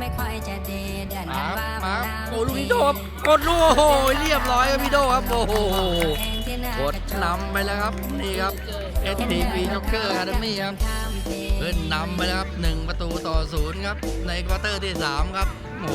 ไม่ค่อยจะดีเดือนมาธันครับวามาคโอ้ลูกนี้โดดกดลูกโอ้โหเรียบร้อยครับพี่โดครับโอ้โหกดนำไปแล้วครับนี่ครับ STP Joker Academy ครับเพิ่นนำไปแล้วครับหนึ่งประตูต่อศูนย์ครับในควอเตอร์ที่สามครับโอ้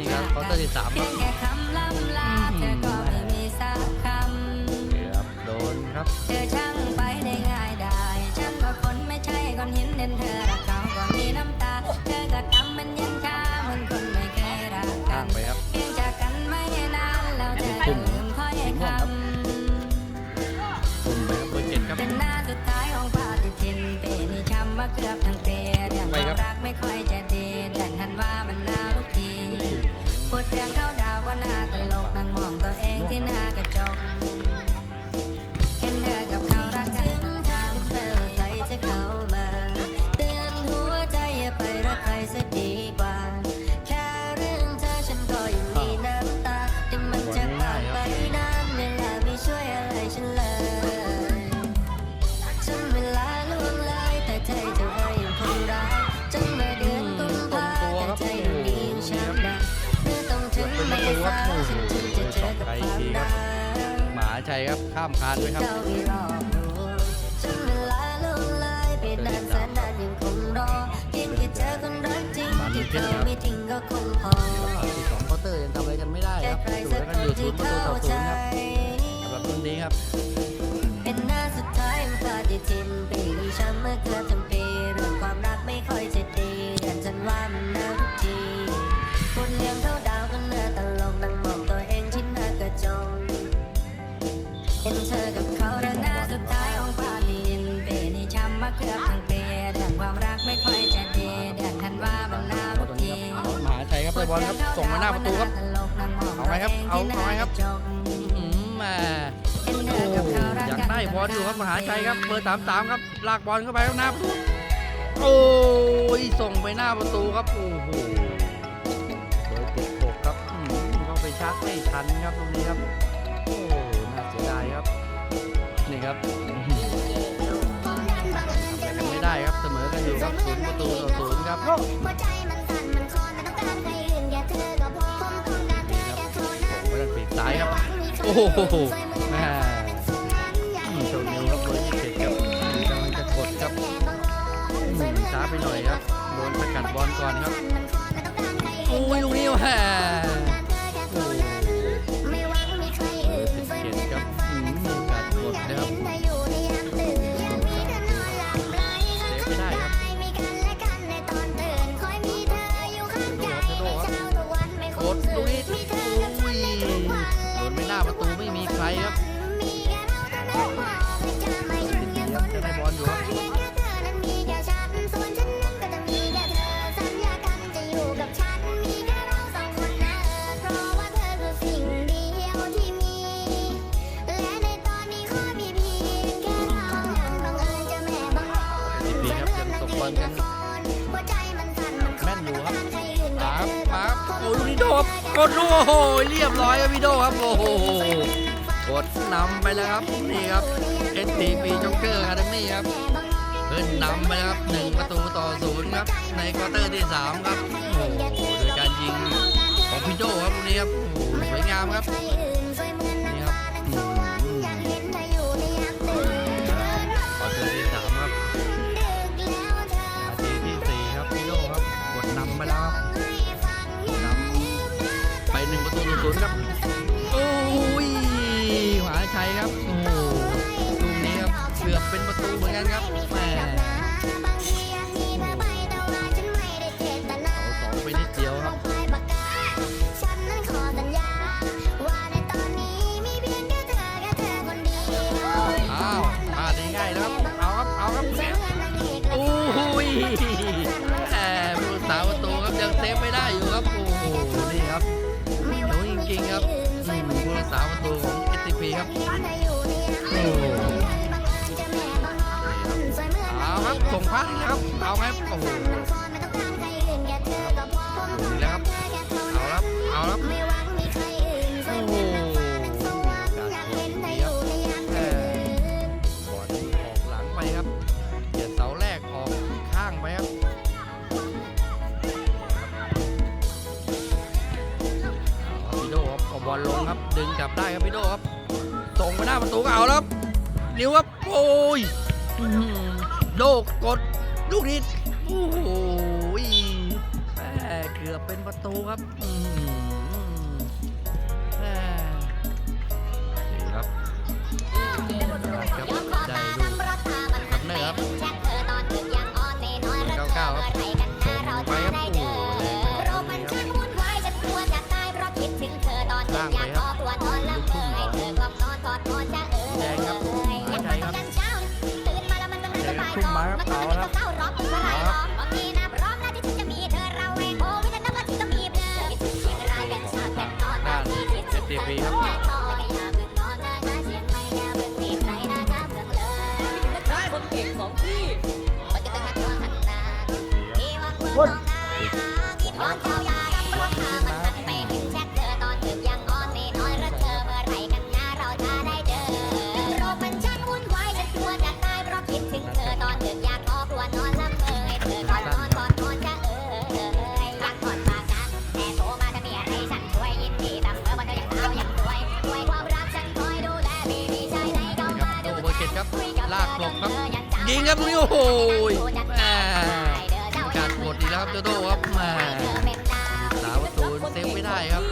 สุดควอเตอท้ายร์ครับนี่ครับควอเตอร์ที่สามคเพีรัยบงแค่คำล่ำลาเธอก็ไม่มีสักคำเกือบโดนครับเธอช่างไปได้ง่ายได้ฉันว่าคนไม่ใช่ก้อนหินเด่นเธอรักเขาก็มีน้ำตาเธอก็ทำมันเย็นชาเหมือนคนไม่เคยรักกัข้างนไปครับเพียงจากกันไม่นานแล้วเธอก็ลืมค่อยคำตุ่มไปครับเบอร์เจ็ดครับเป็นหน้า ชัยครับข้ามคานไปครับเจ้าไม่รอดูจนเวลาล่วงเลยไปนานแสนนานยังคงรอเพียงแค่เจอคนรักจริงที่เขาไม่ทิ้งก็คงพอที่สองควอเตอร์ยังทำอะไรกันไม่ได้แค่ครับใครอยู่สักแล้วคกันนอยู่ศูที่นย์ประตูเข้าต่อศูนย์ครับสำหรับรุ่นนี้ครับเป็นหน้าสุดท้ายของปฏิทินปีนี้ช้ำเมื่อเกือบทั้งปีเรื่อ บได้บอลครับ ส่งมาหน้าประตูครับ เอาไงครับ เอาเอาไงครับอื้อหือแหม่โอ้อยากได้บอลอยู่ครับมหาชัยครับเบอร์สามสามครับลากบอลเข้าไปครับหน้าประตูโอ้ยส่งไปหน้าประตูครับโอ้โหเบอร์เจ็ดหกครับอื้อหือต้องไปชาร์จไม่ทันครับตรงนี้ครับโอ้น่าเสียดายครับนี่ครับอื้อหือทำอะไรกันไม่ได้ครับเสมอกันอยู่ครับศูนย์ประตูต่อศูนย์ครับ ผมต้องการเธอแค่เท่านั้นไปทางปีกซ้ายครับ โอ้โหแม่อืมโชว์นิ้วครับเบอร์ยี่สิบครับกำลังจะกดครับอืมช้าไปหน่อยครับ โดนสกัดบอลก่อนครับ โอ้ยลูกนี้แห รียบร้อยครับพี่โดครับโอ้โหกดนำไปแล้วครับนี่ครับ STP Joker Academy ครับเพิ่นนำไปแล้วครับหนึ่งประตูต่อศูนย์ครับ ในควอเตอร์ที่สามครับโอ้โหโดยการยิงของพี่โดครับตรงนี้ครับโอ้โหสวยงามครับ งครับผู้รักษาประตูของ SCP ครับโอ้โหเอาครับส่งพัาดอีครับเอาไหมโอ้โห ลิเว่าปุ้ลโลกกดลูกนี้โอ้โหแม่เกือบเป็นประตูครับนี่ครับครัด้เนื้อครับเก้าเก้ครับไปครับโอ้ไปครับ ที่ โคตร ริงครับพี่โอ้โหการหมดอีกแล้วครับโจโต้ครับแม่สาวตูนเซฟไม่ได้ครับ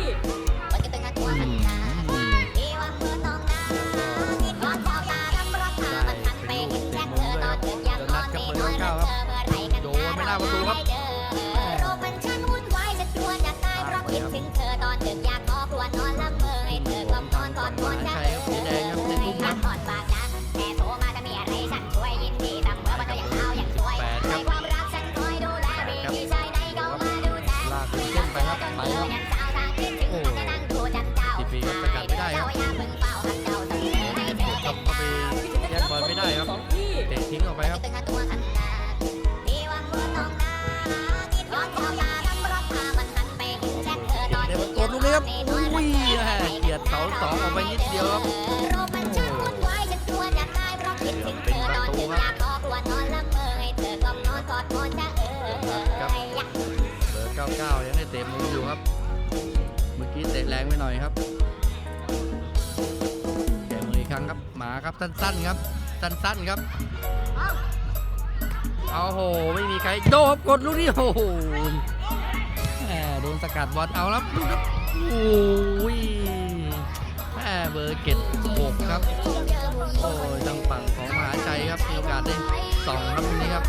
เตะมุมอยู่ครับ เมื่อกี้เตะแรงไปหน่อยครับแข่งเลยครั้งครับหมาครับสั้นๆครับ สั้นๆครับเอาโหไม่มีใครโดบกดลูกนี้โอ้โหโดนสกัดบอลเอาแล้วดูครับโอ้ยแม่เบอร์เกตหกครับ โอ้ยทางฝั่งของมหาชัยครับมีโอกาสได้สองครับนี้ครับ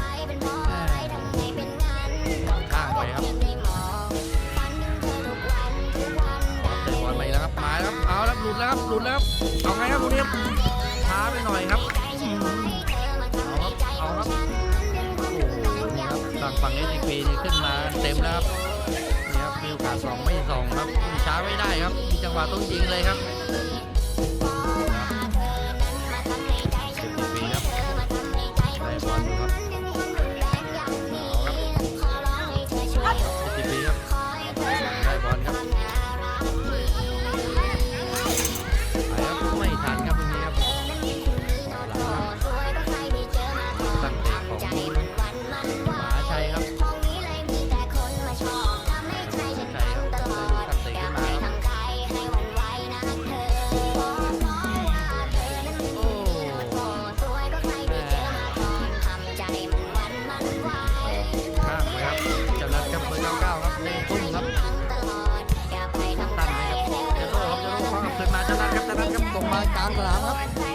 ลุดแล้วครับเอาไงครับคุณเอ็มช้าไปหน่อยครับเอาครับเอาครับโอ้โหครับฝั่งฝั่งเอสพีนี่ขึ้นมาเต็มแล้วครับนี่ครับมีโอกาสสองไม่สองครับช้าไม่ได้ครับมีจังหวะต้องยิงเลยครับ 我不来了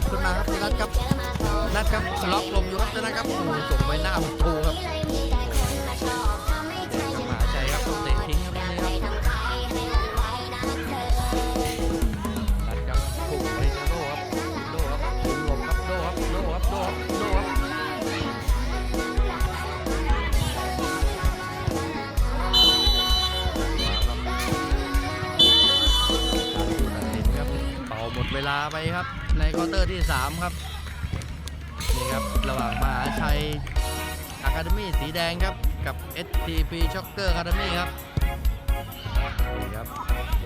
บขึ้นมาครับนัดครับนัดครับสล็อกลมอยู่ครับนัดครับส่งไปหน้าประตูครับ ไปครับ ในควอเตอร์ที่ 3 ครับ นี่ครับ ระหว่างมหาชัยอะคาเดมี่สีแดงครับ กับ STP Shocker Academy ครับ นี่ครับ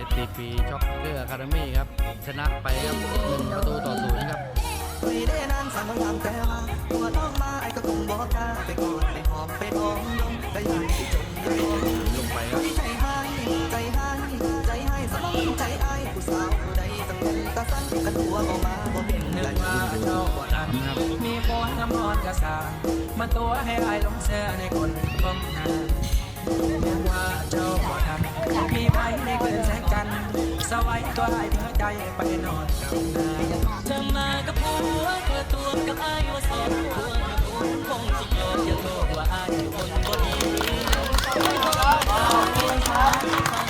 STP Shocker Academy ครับ ชนะไปครับหนึ่งประตูต่อศูนย์ครับไปได้นานสั่งทำแต่ว่าตัวน้องมาไอ้ก็คงบอกกล้าไปกอดไปหอมไปหอมดมได้ยังที่จนได้ยอมลงไปครับใจให้ใจให้ใจ สั่งกันตัวบ่มาบ่เป็นหนึ่งมาเจ้าบ่ทันมีคนน้ำนอนกระสามาตัวให้อายลงเสื้อในคนบ่งหาเนึ่งว่าเจ้าบ่ทันมีไว้ในเกินแสงจันสวายตัวอายเพื่อใจไปนอนกับนาเธอมากับผัวเธอตัวกับอายว่าสองตัวคงสิโยนอย่าโลกว่าอายคนบ่ดีไม่ขอองค่ะ